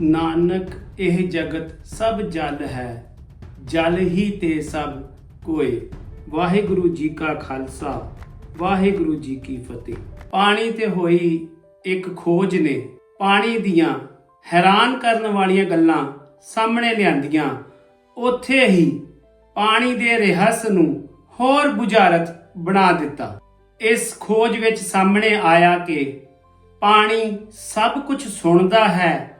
ਨਾਨਕ, ਇਹ ਜਗਤ ਸਭ ਜਲ ਹੈ, ਜਲ ਹੀ ਤੇ ਸਭ ਕੋਏ। ਵਾਹਿਗੁਰੂ ਜੀ ਕਾ ਖਾਲਸਾ, ਵਾਹਿਗੁਰੂ ਜੀ ਕੀ ਫਤਿਹ। ਪਾਣੀ ਤੇ ਹੋਈ ਇੱਕ ਖੋਜ ਨੇ, ਪਾਣੀ ਦੀਆਂ ਹੈਰਾਨ ਕਰਨ ਵਾਲੀਆਂ ਗੱਲਾਂ ਸਾਹਮਣੇ ਲਿਆਂਦੀਆਂ। ਉੱਥੇ ਹੀ ਪਾਣੀ ਦੇ ਰਹੱਸ ਨੂੰ ਹੋਰ ਬੁਝਾਰਤ ਬਣਾ ਦਿੱਤਾ। ਇਸ ਖੋਜ ਵਿੱਚ ਸਾਹਮਣੇ ਆਇਆ ਕਿ ਪਾਣੀ ਸਭ ਕੁਝ ਸੁਣਦਾ ਹੈ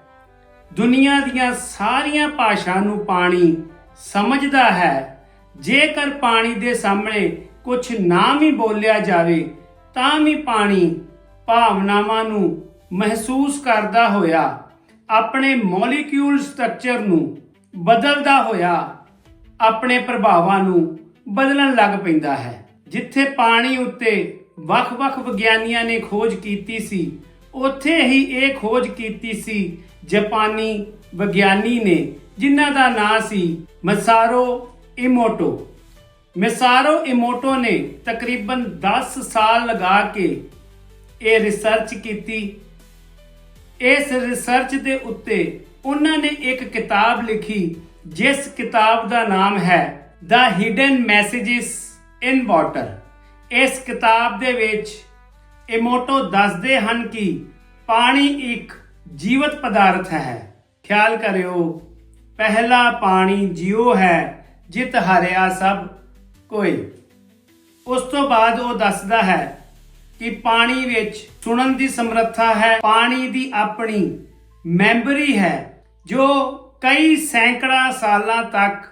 ਦੁਨੀਆ ਦੀਆਂ ਸਾਰੀਆਂ ਭਾਸ਼ਾ ਨੂੰ ਪਾਣੀ ਸਮਝਦਾ ਹੈ। ਜੇਕਰ ਪਾਣੀ ਦੇ ਸਾਹਮਣੇ ਕੁਝ ਨਾ ਵੀ ਬੋਲਿਆ ਜਾਵੇ, ਤਾਂ ਵੀ ਪਾਣੀ ਭਾਵਨਾਵਾਂ ਨੂੰ ਮਹਿਸੂਸ ਕਰਦਾ ਹੋਇਆ, ਆਪਣੇ ਮੋਲੀਕਿਊਲ ਸਟਰਕਚਰ ਨੂੰ ਬਦਲਦਾ ਹੋਇਆ, ਆਪਣੇ ਪ੍ਰਭਾਵਾਂ ਨੂੰ ਬਦਲਣ ਲੱਗ ਪੈਂਦਾ ਹੈ। ਜਿੱਥੇ ਪਾਣੀ ਉੱਤੇ ਵੱਖ-ਵੱਖ ਵਿਗਿਆਨੀਆਂ ਨੇ ਖੋਜ ਕੀਤੀ ਸੀ, ਉੱਥੇ ਹੀ ਇਹ ਖੋਜ ਕੀਤੀ ਸੀ ਜਾਪਾਨੀ ਵਿਗਿਆਨੀ ਨੇ, ਜਿਨ੍ਹਾਂ ਦਾ ਨਾਂ ਸੀ ਮਸਾਰੋ ਇਮੋਟੋ। ਮਿਸਾਰੋ ਇਮੋਟੋ ਨੇ ਤਕਰੀਬਨ 10 ਸਾਲ ਲਗਾ ਕੇ ਇਹ ਰਿਸਰਚ ਕੀਤੀ। ਇਸ ਰਿਸਰਚ ਦੇ ਉੱਤੇ ਉਹਨਾਂ ਨੇ ਇੱਕ ਕਿਤਾਬ ਲਿਖੀ, ਜਿਸ ਕਿਤਾਬ ਦਾ ਨਾਮ ਹੈ The Hidden Messages in Water ਇਸ ਕਿਤਾਬ ਦੇ ਵਿੱਚ ਇਮੋਟੋ ਦੱਸਦੇ ਹਨ ਕਿ ਪਾਣੀ ਇੱਕ ਜੀਵਤ ਪਦਾਰਥ ਹੈ। ਖਿਆਲ ਕਰਿਓ, ਪਹਿਲਾ ਪਾਣੀ ਜਿਉ ਹੈ, ਜਿਤ ਹਰਿਆ ਸਭ ਕੋਈ ਉਸ ਤੋਂ ਬਾਅਦ ਉਹ ਦੱਸਦਾ ਹੈ ਕਿ ਪਾਣੀ ਵਿੱਚ ਸੁਣਨ ਦੀ ਸਮਰੱਥਾ ਹੈ, ਪਾਣੀ ਦੀ ਆਪਣੀ ਮੈਮਰੀ ਹੈ, ਜੋ ਕਈ ਸੈਂਕੜਾ ਸਾਲਾਂ ਤੱਕ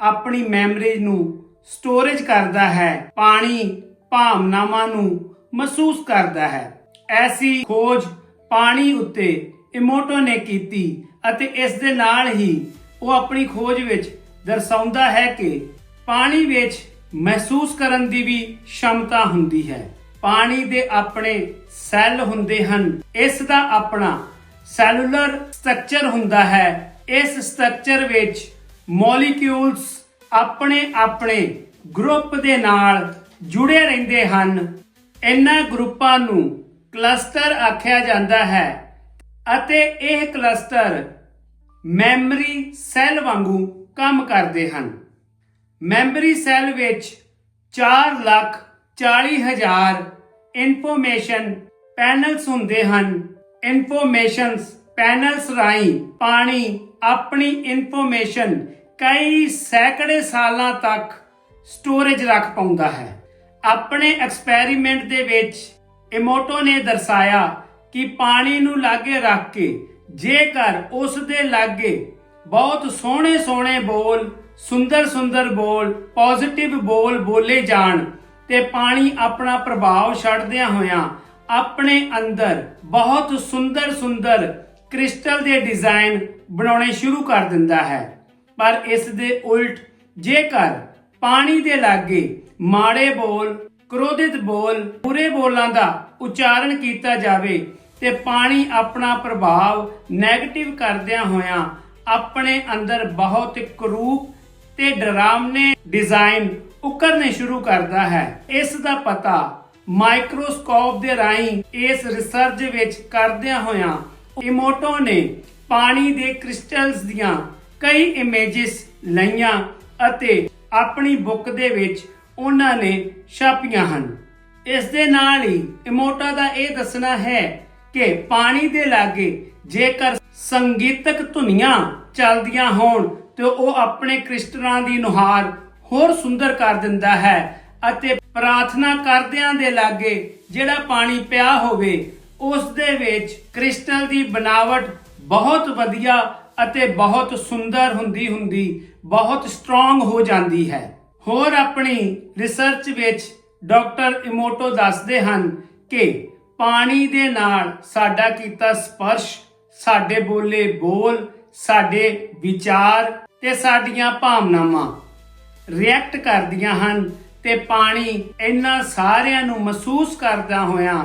ਆਪਣੀ ਮੈਮਰੀ ਨੂੰ ਸਟੋਰੇਜ ਕਰਦਾ ਹੈ, ਪਾਣੀ ਭਾਵਨਾਵਾਂ ਨੂੰ ਮਹਿਸੂਸ ਕਰਦਾ ਹੈ। ਐਸੀ ਖੋਜ ਪਾਣੀ ਉੱਤੇ ਇਮੋਟੋ ਨੇ ਕੀਤੀ ਅਤੇ ਇਸ ਦੇ ਨਾਲ ਹੀ ਉਹ ਆਪਣੀ ਖੋਜ ਵਿੱਚ ਦਰਸਾਉਂਦਾ ਹੈ ਕਿ ਪਾਣੀ ਵਿੱਚ ਮਹਿਸੂਸ ਕਰਨ ਦੀ ਵੀ ਸ਼ਮਤਾ ਹੁੰਦੀ ਹੈ। ਪਾਣੀ ਦੇ ਆਪਣੇ ਸੈੱਲ ਹੁੰਦੇ ਹਨ। ਇਸ ਦਾ ਆਪਣਾ ਸੈਲੂਲਰ ਸਟਰਕਚਰ ਹੁੰਦਾ ਹੈ। ਇਸ ਸਟਰਕਚਰ ਵਿੱਚ ਮੋਲੀਕਿਊਲਸ ਆਪਣੇ ਆਪਣੇ ਗਰੁੱਪ ਦੇ ਨਾਲ ਜੁੜੇ ਰਹਿੰਦੇ ਹਨ। ਇਹਨਾਂ ਗਰੁੱਪਾਂ ਨੂੰ ਕਲਸਟਰ ਆਖਿਆ ਜਾਂਦਾ ਹੈ ਅਤੇ ਇਹ ਕਲਸਟਰ ਮੈਮਰੀ ਸੈੱਲ ਵਾਂਗੂ ਕੰਮ ਕਰਦੇ ਹਨ। ਮੈਮਰੀ ਸੈੱਲ ਵਿੱਚ 4 ਲੱਖ 40 ਹਜ਼ਾਰ ਇਨਫੋਰਮੇਸ਼ਨ ਪੈਨਲਸ ਹੁੰਦੇ ਹਨ। ਇਨਫੋਰਮੇਸ਼ਨਸ ਪੈਨਲਸ ਰਾਹੀਂ ਪਾਣੀ, ਆਪਣੀ ਇਨਫੋਰਮੇਸ਼ਨ ਕਈ ਸੈਂਕੜੇ ਸਾਲਾਂ ਤੱਕ ਸਟੋਰੇਜ ਰੱਖ ਪਾਉਂਦਾ ਹੈ। ਆਪਣੇ ਐਕਸਪੈਰੀਮੈਂਟ ਦੇ ਵਿੱਚ ਇਮੋਟੋ ਨੇ ਦਰਸਾਇਆ ਕਿ ਪਾਣੀ ਨੂੰ ਲਾਗੇ ਰੱਖ ਕੇ ਜੇਕਰ ਉਸ ਦੇ ਲਾਗੇ ਬਹੁਤ ਸੋਹਣੇ ਸੋਹਣੇ ਬੋਲ ਸੁੰਦਰ ਸੁੰਦਰ ਬੋਲ ਪੋਜ਼ਿਟਿਵ ਬੋਲ ਬੋਲੇ ਜਾਣ ਤੇ ਪਾਣੀ ਆਪਣਾ ਪ੍ਰਭਾਵ ਛੱਡਦਿਆਂ ਹੋਇਆਂ ਆਪਣੇ ਅੰਦਰ ਬਹੁਤ ਸੁੰਦਰ ਸੁੰਦਰ ਕ੍ਰਿਸਟਲ ਦੇ ਡਿਜ਼ਾਈਨ ਬਣਾਉਣੇ ਸ਼ੁਰੂ ਕਰ ਦਿੰਦਾ ਹੈ। ਪਰ ਇਸ ਦੇ ਉਲਟ ਜੇਕਰ ਪਾਣੀ ਦੇ ਲਾਗੇ ਮਾੜੇ ਬੋਲ ਕ੍ਰੋਧਿਤ ਬੋਲ ਪੂਰੇ ਬੋਲਾਂ ਦਾ ਉਚਾਰਨ ਕੀਤਾ ਜਾਵੇ ਤੇ ਪਾਣੀ ਆਪਣਾ ਪ੍ਰਭਾਵ 네ਗੇਟਿਵ ਕਰਦਿਆਂ ਹੋਇਆਂ ਆਪਣੇ ਅੰਦਰ ਬਹੁਤ ਕਰੂਪ ਤੇ ਡਰਾਮਨੇ ਡਿਜ਼ਾਈਨ ਉਕਰਨੇ ਸ਼ੁਰੂ ਕਰਦਾ ਹੈ। ਇਸ ਦਾ ਪਤਾ ਮਾਈਕਰੋਸਕੋਪ ਦੇ ਰਾਹੀਂ ਇਸ ਰਿਸਰਚ ਵਿੱਚ ਕਰਦਿਆਂ ਹੋਇਆਂ ਇਮੋਟੋ ਨੇ ਪਾਣੀ ਦੇ ਕ੍ਰਿਸਟਲਸ ਦੀਆਂ ਕਈ ਇਮੇजेस ਲਈਆਂ ਅਤੇ ਆਪਣੀ ਬੁੱਕ ਦੇ ਵਿੱਚ ਉਹਨਾਂ ਨੇ ਛਾਪੀਆਂ ਹਨ। ਇਸ ਦੇ ਨਾਲ ਹੀ ਇਮੋਟਾ ਦਾ ਇਹ ਦੱਸਣਾ ਹੈ ਕਿ ਪਾਣੀ ਦੇ ਲਾਗੇ ਜੇਕਰ ਸੰਗੀਤਕ ਧੁਨੀਆਂ ਚੱਲਦੀਆਂ ਹੋਣ ਤੇ ਉਹ ਆਪਣੇ ਕ੍ਰਿਸਟਲਾਂ ਦੀ ਨੁਹਾਰ ਹੋਰ ਸੁੰਦਰ ਕਰ ਦਿੰਦਾ ਹੈ ਅਤੇ ਪ੍ਰਾਰਥਨਾ ਕਰਦਿਆਂ ਦੇ ਲਾਗੇ ਜਿਹੜਾ ਪਾਣੀ ਪਿਆ ਹੋਵੇ, ਉਸ ਦੇ ਵਿੱਚ ਕ੍ਰਿਸਟਲ ਦੀ ਬਣਾਵਟ ਬਹੁਤ ਵਧੀਆ ਅਤੇ ਬਹੁਤ ਸੁੰਦਰ ਹੁੰਦੀ ਹੁੰਦੀ ਬਹੁਤ ਸਟਰੋਂਗ ਹੋ ਜਾਂਦੀ ਹੈ। ਹੋਰ ਆਪਣੀ ਰਿਸਰਚ ਵਿੱਚ ਡਾਕਟਰ ਇਮੋਟੋ ਦੱਸਦੇ ਹਨ ਕਿ ਪਾਣੀ ਦੇ ਨਾਲ ਸਾਡਾ ਕੀਤਾ ਸਪਰਸ਼, ਸਾਡੇ ਬੋਲੇ ਬੋਲ, ਸਾਡੇ ਵਿਚਾਰ ਤੇ ਸਾਡੀਆਂ ਭਾਵਨਾਵਾਂ ਰਿਐਕਟ ਕਰਦੀਆਂ ਹਨ ਤੇ ਪਾਣੀ ਇਹਨਾਂ ਸਾਰਿਆਂ ਨੂੰ ਮਹਿਸੂਸ ਕਰਦਾ ਹੋਇਆਂ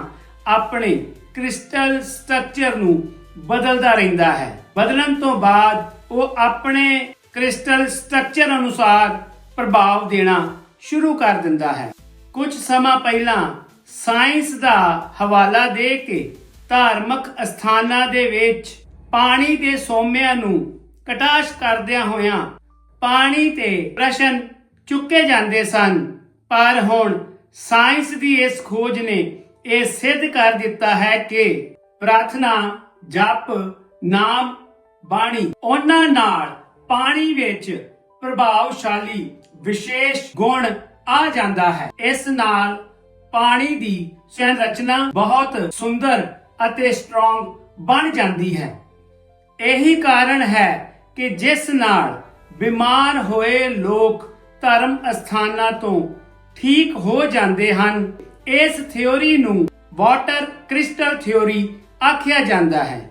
ਆਪਣੇ ਕ੍ਰਿਸਟਲ ਸਟਰਕਚਰ ਨੂੰ ਬਦਲਦਾ ਰਹਿੰਦਾ ਹੈ। ਬਦਲਣ ਤੋਂ ਬਾਅਦ ਉਹ ਆਪਣੇ ਕ੍ਰਿਸਟਲ ਸਟਰਕਚਰ ਅਨੁਸਾਰ ਪ੍ਰਭਾਵ ਦੇਣਾ ਸ਼ੁਰੂ ਕਰ ਦਿੰਦਾ ਹੈ। ਕੁਝ ਸਮਾਂ ਪਹਿਲਾਂ ਸਾਇੰਸ ਦਾ ਹਵਾਲਾ ਦੇ ਕੇ ਧਾਰਮਿਕ ਅਸਥਾਨਾਂ ਦੇ ਵਿੱਚ ਪਾਣੀ ਦੇ ਸੋਮਿਆਂ ਨੂੰ ਕਟਾਸ਼ ਕਰਦਿਆਂ ਹੋਇਆਂ ਪਾਣੀ ਤੇ ਪ੍ਰਸ਼ਨ ਚੁੱਕੇ ਜਾਂਦੇ ਸਨ। ਪਰ ਹੁਣ ਸਾਇੰਸ ਦੀ ਇਸ ਖੋਜ ਨੇ ਇਹ ਸਿੱਧ ਕਰ ਦਿੱਤਾ ਹੈ ਕਿ ਪ੍ਰਾਰਥਨਾ, ਜਪ, ਨਾਮ, ਬਾਣੀ, ਉਹਨਾਂ ਨਾਲ ਪਾਣੀ ਵਿੱਚ ਪ੍ਰਭਾਵਸ਼ਾਲੀ ਵਿਸ਼ੇਸ਼ ਗੁਣ ਆ ਜਾਂਦਾ ਹੈ। ਇਸ ਨਾਲ ਪਾਣੀ ਦੀ ਸੰਰਚਨਾ ਬਹੁਤ ਸੁੰਦਰ ਅਤੇ ਸਟਰੋਂਗ ਬਣ ਜਾਂਦੀ ਹੈ। ਇਹੀ ਕਾਰਨ ਹੈ ਕਿ ਜਿਸ ਨਾਲ ਬਿਮਾਰ ਹੋਏ ਲੋਕ ਧਰਮ ਅਸਥਾਨਾਂ ਤੋਂ ਠੀਕ ਹੋ ਜਾਂਦੇ ਹਨ, ਇਸ ਥਿਉਰੀ ਨੂੰ ਵਾਟਰ ਕ੍ਰਿਸਟਲ ਥਿਉਰੀ ਆਖਿਆ ਜਾਂਦਾ ਹੈ,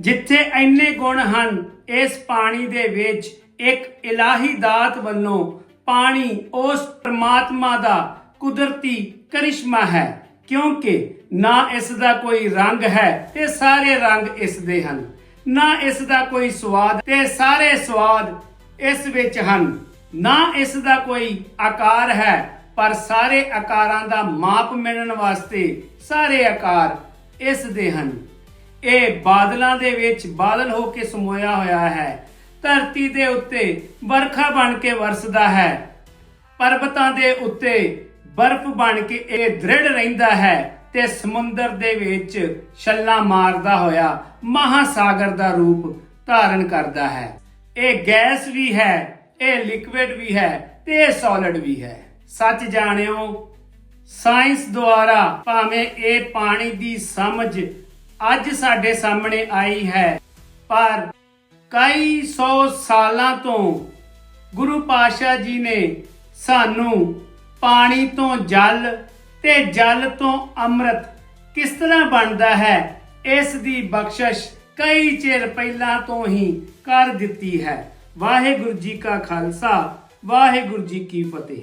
ਜਿੱਥੇ ਇੰਨੇ ਗੁਣ ਹਨ, ਇਸ ਪਾਣੀ ਦੇ ਵਿੱਚ ਇੱਕ ਇਲਾਹੀ ਦਾਤ ਵੱਲੋਂ ਪਾਣੀ ਉਸ ਪ੍ਰਮਾਤਮਾ ਦਾ ਕੁਦਰਤੀ ਕਰਿਸ਼ਮਾ ਹੈ, ਕਿਉਂਕਿ ਨਾ ਇਸ ਦਾ ਕੋਈ ਰੰਗ ਹੈ ਤੇ ਸਾਰੇ ਰੰਗ ਇਸ ਦੇ ਹਨ। ਨਾ ਇਸ ਦਾ ਕੋਈ ਸਵਾਦ ਤੇ ਸਾਰੇ ਸਵਾਦ ਇਸ ਵਿੱਚ ਹਨ। ਨਾ ਇਸ ਦਾ ਕੋਈ ਆਕਾਰ ਹੈ, ਪਰ ਸਾਰੇ ਆਕਾਰਾਂ ਦਾ ਮਾਪ ਮਿਲਣ ਵਾਸਤੇ ਸਾਰੇ ਆਕਾਰ ਇਸ ਦੇ ਹਨ। ਇਹ ਬਾਦਲਾਂ ਦੇ ਵਿੱਚ ਬਾਦਲ ਹੋ ਕੇ ਸਮੋਇਆ ਹੋਇਆ ਹੈ। ਧਰਤੀ ਦੇ ਉੱਤੇ ਵਰਖਾ ਬਣ ਕੇ ਵਰਸਦਾ ਹੈ। ਪਰਬਤਾਂ ਦੇ ਉੱਤੇ ਬਰਫ਼ ਬਣ ਕੇ ਇਹ ਦ੍ਰਿੜ ਰਹਿੰਦਾ ਹੈ ਤੇ ਸਮੁੰਦਰ ਦੇ ਵਿੱਚ ਛੱਲਾ ਮਾਰਦਾ ਹੋਇਆ ਮਹਾਸਾਗਰ ਦਾ ਰੂਪ ਧਾਰਨ ਕਰਦਾ ਹੈ। ਇਹ ਗੈਸ ਵੀ ਹੈ, ਇਹ ਲਿਕਵਿਡ ਵੀ ਹੈ ਤੇ ਇਹ ਸੋਲਿਡ ਵੀ ਹੈ। ਸੱਚ ਜਾਣਿਓ, ਸਾਇੰਸ ਦੁਆਰਾ ਭਾਵੇਂ ਇਹ ਪਾਣੀ ਦੀ ਸਮਝ ਅੱਜ ਸਾਡੇ ਸਾਹਮਣੇ ਆਈ ਹੈ, ਪਰ ਕਈ ਸੌ ਸਾਲਾਂ ਤੋਂ ਗੁਰੂ ਪਾਤਸ਼ਾਹ ਜੀ ਨੇ ਸਾਨੂੰ ਪਾਣੀ ਤੋਂ ਜਲ ਤੇ ਜਲ ਤੋਂ ਅੰਮ੍ਰਿਤ ਕਿਸ ਤਰ੍ਹਾਂ ਬਣਦਾ ਹੈ, ਇਸ ਦੀ ਬਖਸ਼ਿਸ਼ ਕਈ ਚਿਰ ਪਹਿਲਾਂ ਤੋਂ ਹੀ ਕਰ ਦਿੱਤੀ ਹੈ। ਵਾਹਿਗੁਰੂ ਜੀ ਕਾ ਖਾਲਸਾ, ਵਾਹਿਗੁਰੂ ਜੀ ਕੀ ਫਤਿਹ।